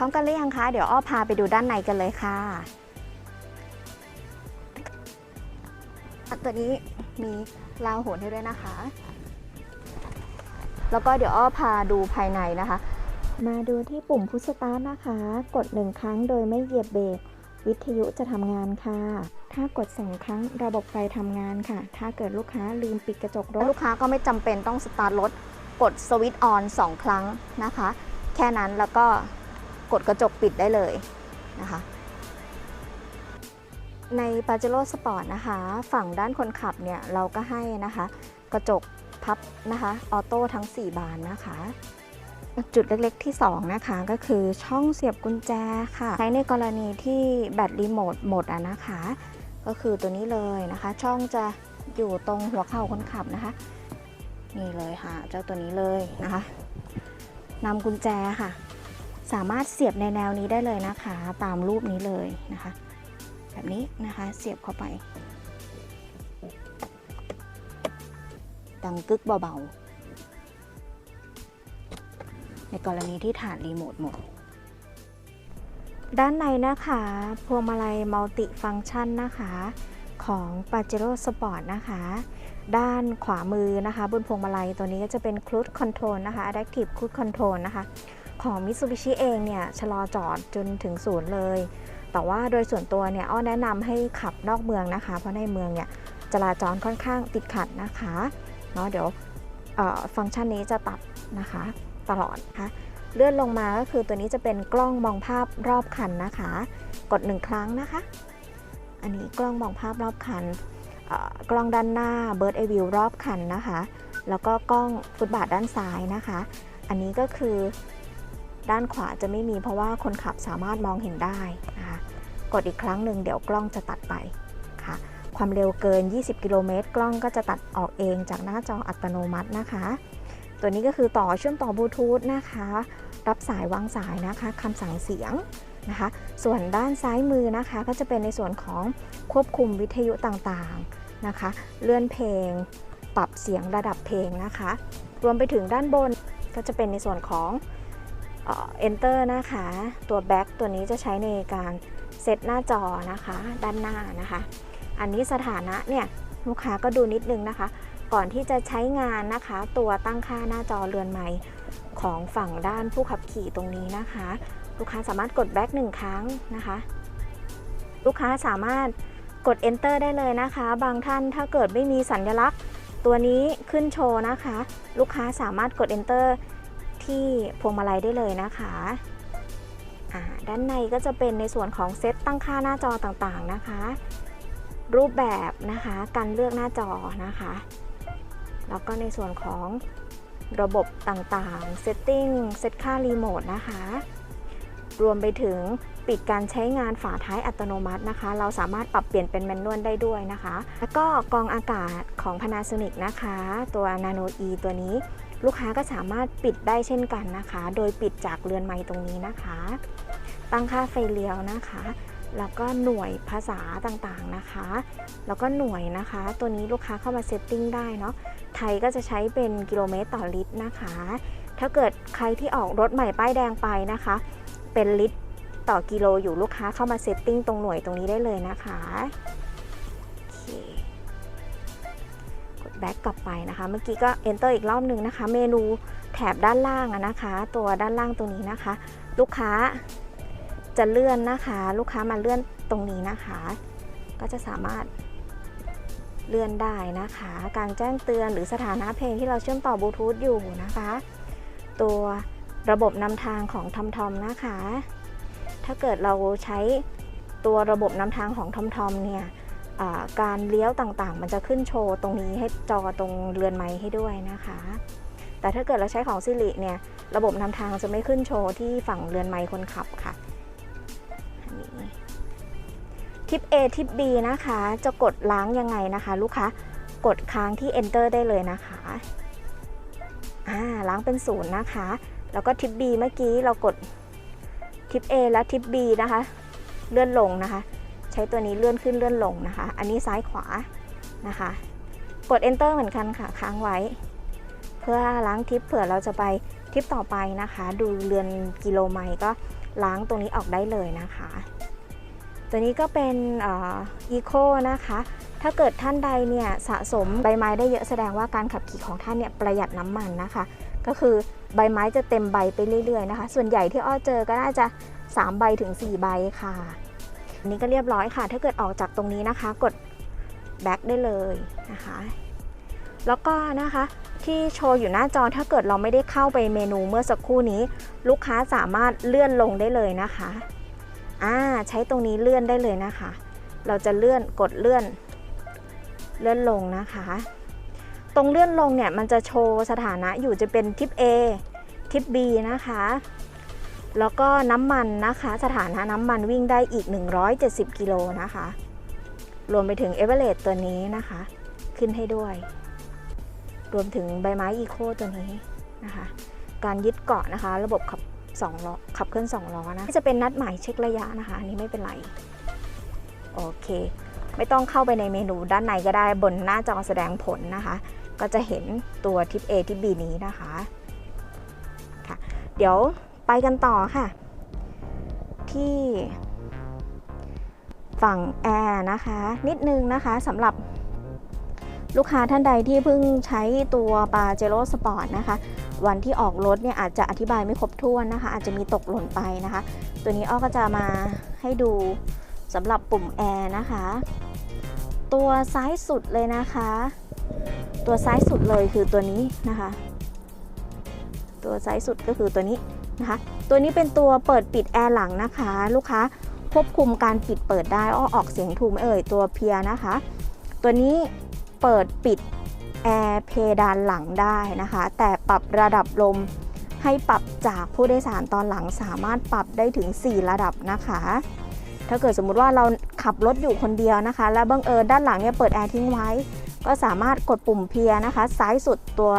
พร้อมกันหรือยังคะ เดี๋ยวอ้อพาไปดูด้านในกันเลยค่ะ ตัวนี้มีราวโหนให้ด้วยนะคะ แล้วก็เดี๋ยวอ้อพาดูภายในนะคะ มาดูที่ปุ่มพุชสตาร์ทนะคะ กดหนึ่งครั้งโดยไม่เหยียบเบรกวิทยุจะทำงานค่ะ ถ้ากด2ครั้งระบบไฟทำงานค่ะ ถ้าเกิดลูกค้าลืมปิดกระจกรถ ลูกค้าก็ไม่จำเป็นต้องสตาร์ทรถ กดสวิตช์ออน2ครั้งนะคะ แค่นั้นแล้วก็ ดกระจกปิดได้เลยนะคะใน p a j e r o Sport นะคะ ฝั่งด้านคนขับเนี่ย เราก็ให้นะคะ กระจกพับนะคะออโต้ทั้ง 4 บานนะคะ จุดเล็กๆที่ 2 นะคะ ก็คือช่องเสียบกุญแจค่ะ ใช้ในกรณีที่แบตรีโมทหมดอะนะคะ ก็คือตัวนี้เลยนะคะ ช่องจะอยู่ตรงหัวเข่าคนขับนะคะ นี่เลยค่ะ เจ้าตัวนี้เลยนะคะนำกุญแจค่ะ สามารถเสียบในแนวนี้ได้เลยนะคะ ตามรูปนี้เลยนะคะ แบบนี้นะคะเสียบเข้าไปดังกึกเบาๆ ในกรณีที่ฐานรีโมทหมด ด้านในนะคะพวงมาลัยมัลติฟังก์ชันนะคะของ p a j e r o Sport นะคะ ด้านขวามือนะคะ บนพวงมาลัยตัวนี้ก็จะเป็น Cruise Control นะคะ Adaptive Cruise Control นะคะ ของ Mitsubishi เองเนี่ยชะลอจอดจนถึงศูนย์เลย แต่ว่าโดยส่วนตัวเนี่ยอ้อแนะนำให้ขับนอกเมืองนะคะ เพราะในเมืองเนี่ยจราจรค่อนข้างติดขัดนะคะเนาะเดี๋ยวฟังก์ชันนี้จะตัดนะคะตลอดนะคะเลื่อนลงมาก็คือตัวนี้จะเป็นกล้องมองภาพรอบคันนะคะ กดหนึ่งครั้งนะคะ อันนี้กล้องมองภาพรอบคันกล้องด้านหน้า Bird Eye View รอบคันนะคะ แล้วก็กล้องฟุตบาทด้านซ้ายนะคะ อันนี้ก็คือ ด้านขวาจะไม่มีเพราะว่าคนขับสามารถมองเห็นได้นะคะกดอีกครั้งหนึ่งเดี๋ยวกล้องจะตัดไปค่ะ ความเร็วเกิน 20 กิโลเมตรกล้องก็จะตัดออกเองจากหน้าจออัตโนมัตินะคะ ตัวนี้ก็คือต่อเชื่อมต่อบลูทูธนะคะ รับสายวางสายนะคะคำสั่งเสียงนะคะ ส่วนด้านซ้ายมือนะคะก็จะเป็นในส่วนของควบคุมวิทยุต่างๆนะคะ เลื่อนเพลง ปรับเสียงระดับเพลงนะคะ รวมไปถึงด้านบนก็จะเป็นในส่วนของ enter นะคะ ตัว back ตัวนี้จะใช้ในการเซตหน้าจอนะคะ ด้านหน้านะคะ อันนี้สถานะเนี่ยลูกค้าก็ดูนิดนึงนะคะ ก่อนที่จะใช้งานนะคะ ตัวตั้งค่าหน้าจอเรือนไม้ของฝั่งด้านผู้ขับขี่ตรงนี้นะคะ ลูกค้าสามารถกด back หนึ่งครั้งนะคะ ลูกค้าสามารถกด enter ได้เลยนะคะ บางท่านถ้าเกิดไม่มีสัญลักษณ์ ตัวนี้ขึ้นโชว์นะคะ ลูกค้าสามารถกด enter ที่พวงมาลัยได้เลยนะคะด้านในก็จะเป็นในส่วนของเซตตั้งค่าหน้าจอต่างๆนะคะ รูปแบบนะคะการเลือกหน้าจอนะคะ แล้วก็ในส่วนของระบบต่างๆ Setting เซตค่ารีโมทนะคะ รวมไปถึงปิดการใช้งานฝาท้ายอัตโนมัตินะคะ เราสามารถปรับเปลี่ยนเป็นแมนนวลได้ด้วยนะคะ แล้วก็กองอากาศของ Panasonic นะคะ ตัว Nano E ตัวนี้ ลูกค้าก็สามารถปิดได้เช่นกันนะคะ โดยปิดจากเรือนไม้ตรงนี้นะคะ ตั้งค่าไฟเลี้ยวนะคะ แล้วก็หน่วยภาษาต่างๆนะคะ แล้วก็หน่วยนะคะ ตัวนี้ลูกค้าเข้ามาเซตติ้งได้เนาะ ไทยก็จะใช้เป็นกิโลเมตรต่อลิตรนะคะ ถ้าเกิดใครที่ออกรถใหม่ป้ายแดงไปนะคะ เป็นลิตรต่อกิโลอยู่ลูกค้าเข้ามาเซตติ้งตรงหน่วยตรงนี้ได้เลยนะคะ แบ็กกลับไปนะคะ เมื่อกี้ก็ enter อีกรอบหนึ่งนะคะ เมนูแถบด้านล่างนะคะ ตัวด้านล่างตรงนี้นะคะ ลูกค้าจะเลื่อนนะคะ ลูกค้ามาเลื่อนตรงนี้นะคะ ก็จะสามารถเลื่อนได้นะคะ การแจ้งเตือนหรือสถานะเพลงที่เราเชื่อมต่อบลูทูธอยู่นะคะ ตัวระบบนำทางของทอมทอมนะคะ ถ้าเกิดเราใช้ตัวระบบนำทางของทอมทอมเนี่ย การเลี้ยวต่างๆ มันจะขึ้นโชว์ตรงนี้ให้จอตรงเรือนไม้ให้ด้วยนะคะ แต่ถ้าเกิดเราใช้ของซิริเนี่ยระบบนำทางจะไม่ขึ้นโชว์ที่ฝั่งเรือนไม้คนขับค่ะนี่ทิป A ทิป B นะคะ จะกดล้างยังไงนะคะ ลูกค้ากดค้างที่ enter ได้เลยนะคะอ่าล้างเป็นศูนย์นะคะ แล้วก็ทิป B เมื่อกี้เรากดทิป A และทิป B นะคะ เลื่อนลงนะคะ ช้ตัวนี้เลื่อนขึ้นเลื่อนลงนะคะ อันนี้ซ้ายขวานะคะ กด enter เหมือนกันค่ะ ค้างไว้ เพื่อล้างทิปเผื่อเราจะไปทริปต่อไปนะคะ ดูเรือนกิโลไมล์ก็ล้างตรงนี้ออกได้เลยนะคะ ตัวนี้ก็เป็นอีโคนะคะ ถ้าเกิดท่านใดเนี่ยสะสมใบไม้ได้เยอะแสดงว่าการขับขี่ของท่านเนี่ยประหยัดน้ำมันนะคะ ก็คือใบไม้จะเต็มใบไปเรื่อยๆนะคะ ส่วนใหญ่ที่อ้อเจอก็น่าจะ 3 ใบถึง 4 ใบค่ะ อันนี้ก็เรียบร้อยค่ะ ถ้าเกิดออกจากตรงนี้นะคะ กดแบ็คได้เลยนะคะ แล้วก็นะคะที่โชว์อยู่หน้าจอถ้าเกิดเราไม่ได้เข้าไปเมนูเมื่อสักครู่นี้ ลูกค้าสามารถเลื่อนลงได้เลยนะคะอ่าใช้ตรงนี้เลื่อนได้เลยนะคะ เราจะเลื่อนกดเลื่อน เลื่อนลงนะคะ ตรงเลื่อนลงเนี่ยมันจะโชว์สถานะอยู่จะเป็นทิป A ทิป B นะคะ แล้วก็น้ำมันนะคะ สถานะน้ำมันวิ่งได้อีก 170 กิโลนะคะ รวมไปถึงเอเวอเรสตัวนี้นะคะ ขึ้นให้ด้วย รวมถึงใบไม้อีโคตัวนี้นะคะ การยึดเกาะนะคะ ระบบขับ2ล้อขับเคลื่อน2ล้อนะจะเป็นนัดหมายเช็คระยะนะคะ อันนี้ไม่เป็นไร โอเค ไม่ต้องเข้าไปในเมนูด้านในก็ได้บนหน้าจอแสดงผลนะคะ ก็จะเห็นตัวทิป A ทิป B นี้นะคะค่ะ เดี๋ยว ไปกันต่อค่ะ ที่ ฝั่งแอร์นะคะ นิดนึงนะคะสำหรับลูกค้าท่านใดที่เพิ่งใช้ตัวปาเจโร่สปอร์ตนะคะ วันที่ออกรถเนี่ยอาจจะอธิบายไม่ครบถ้วนนะคะ อาจจะมีตกหล่นไปนะคะ ตัวนี้อ้อก็จะมาให้ดูสำหรับปุ่มแอร์นะคะ ตัวซ้ายสุดเลยนะคะ ตัวซ้ายสุดเลยคือตัวนี้นะคะ ตัวซ้ายสุดก็คือตัวนี้ นะคะ ตัวนี้เป็นตัวเปิดปิดแอร์หลังนะคะ ลูกค้าควบคุมการปิดเปิดได้อ้อออกเสียงถูกไหมเอ่ยตัวเพียนะคะ ตัวนี้เปิดปิดแอร์เพดานหลังได้นะคะ แต่ปรับระดับลมให้ปรับจากผู้โดยสารตอนหลังสามารถปรับได้ถึง 4 ระดับนะคะ ถ้าเกิดสมมุติว่าเราขับรถอยู่คนเดียวนะคะ แล้วบังเอิญด้านหลังเนี่ยเปิดแอร์ทิ้งไว้ ก็สามารถกดปุ่มเพียนะคะ ซ้ายสุดตัว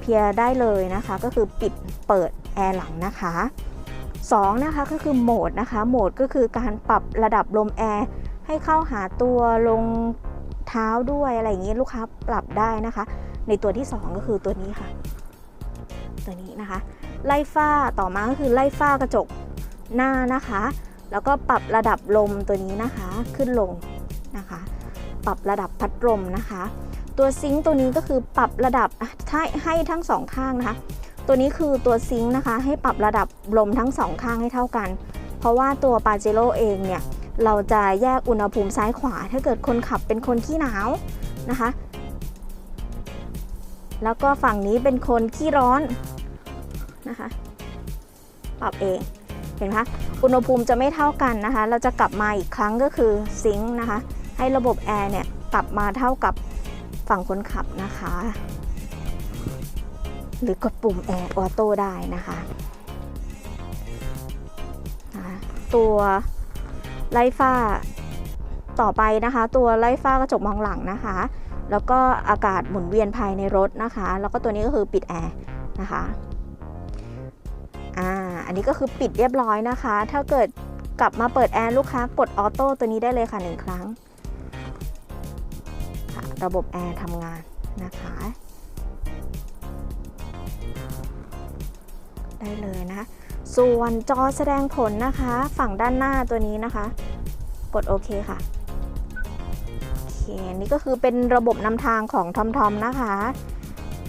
เพียได้เลยนะคะ ก็คือปิดเปิด แอร์หลังนะคะ2นะคะก็คือโหมดนะคะ โหมดก็คือการปรับระดับลมแอร์ให้เข้าหาตัวลงเท้าด้วยอะไรอย่างนี้ลูกค้าปรับได้นะคะ ในตัวที่ 2 ก็คือตัวนี้ค่ะ ตัวนี้นะคะ ไล่ฝ้าต่อมาก็คือไล่ฝ้ากระจกหน้านะคะ แล้วก็ปรับระดับลมตัวนี้นะคะขึ้นลงนะคะ ปรับระดับพัดลมนะคะ ตัวซิงค์ตัวนี้ก็คือปรับระดับให้ให้ทั้งสองข้างนะคะ ตัวนี้คือตัวซิงค์นะคะ ให้ปรับระดับลมทั้งสองข้างให้เท่ากัน เพราะว่าตัวปาเจโร่เองเนี่ย เราจะแยกอุณหภูมิซ้ายขวา ถ้าเกิดคนขับเป็นคนขี้หนาวนะคะ แล้วก็ฝั่งนี้เป็นคนขี้ร้อนนะคะ ปรับเอง เห็นไหมคะอุณหภูมิจะไม่เท่ากันนะคะ เราจะกลับมาอีกครั้งก็คือซิงค์นะคะ ให้ระบบแอร์เนี่ยกลับมาเท่ากับฝั่งคนขับนะคะ หรือกดปุ่มแอร์ออโต้ได้นะคะตัวไล่ฝ้าต่อไปนะคะ ตัวไล่ฝ้ากระจกมองหลังนะคะ แล้วก็อากาศหมุนเวียนภายในรถนะคะ แล้วก็ตัวนี้ก็คือปิดแอร์นะคะอ่าอันนี้ก็คือปิดเรียบร้อยนะคะ ถ้าเกิดกลับมาเปิดแอร์ลูกค้ากดออโต้ตัวนี้ได้เลยค่ะหนึ่งครั้งระบบแอร์ทำงานนะคะ ได้เลยนะคะ ส่วนจอแสดงผลนะคะ ฝั่งด้านหน้าตัวนี้นะคะ กดโอเคค่ะโอเคนี่ก็คือเป็นระบบนำทางของทอมทอมนะคะ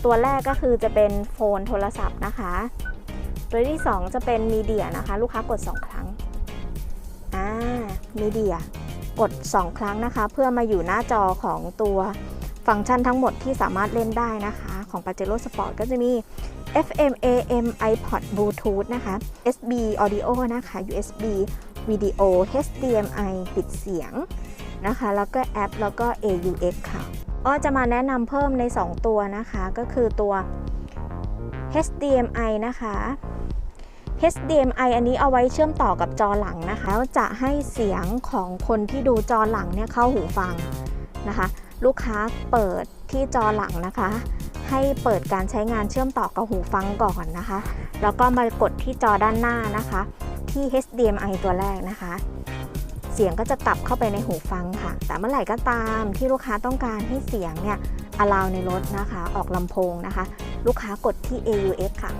ตัวแรกก็คือจะเป็นโฟนโทรศัพท์นะคะ ตัวที่ 2 จะเป็นมีเดียนะคะ ลูกค้ากด 2 ครั้งอ่ามีเดียกด 2 ครั้งนะคะ เพื่อมาอยู่หน้าจอของตัวฟังก์ชันทั้งหมดที่สามารถเล่นได้นะคะ ของ Pajero Sport ก็จะมี FM AM iPod Bluetooth นะคะ SB Audio นะคะ USB วิดีโอ HDMI ปิดเสียงนะคะ แล้วก็แอป แล้วก็ AUX ค่ะอ้อจะมาแนะนำเพิ่มใน 2 ตัวนะคะ ก็คือตัว HDMI นะคะ HDMI อันนี้เอาไว้เชื่อมต่อกับจอหลังนะคะแล้วจะให้เสียงของคนที่ดูจอหลังเนี่ยเข้าหูฟังนะคะ ลูกค้าเปิดที่จอหลังนะคะ ให้เปิดการใช้งานเชื่อมต่อกับหูฟังก่อนนะคะ แล้วก็มากดที่จอด้านหน้านะคะ ที่ HDMI ตัวแรกนะคะ เสียงก็จะกลับเข้าไปในหูฟังค่ะ แต่เมื่อไหร่ก็ตามที่ลูกค้าต้องการให้เสียงเนี่ยอลาวในรถนะคะ ออกลำโพงนะคะ ลูกค้ากดที่ AUX ค่ะ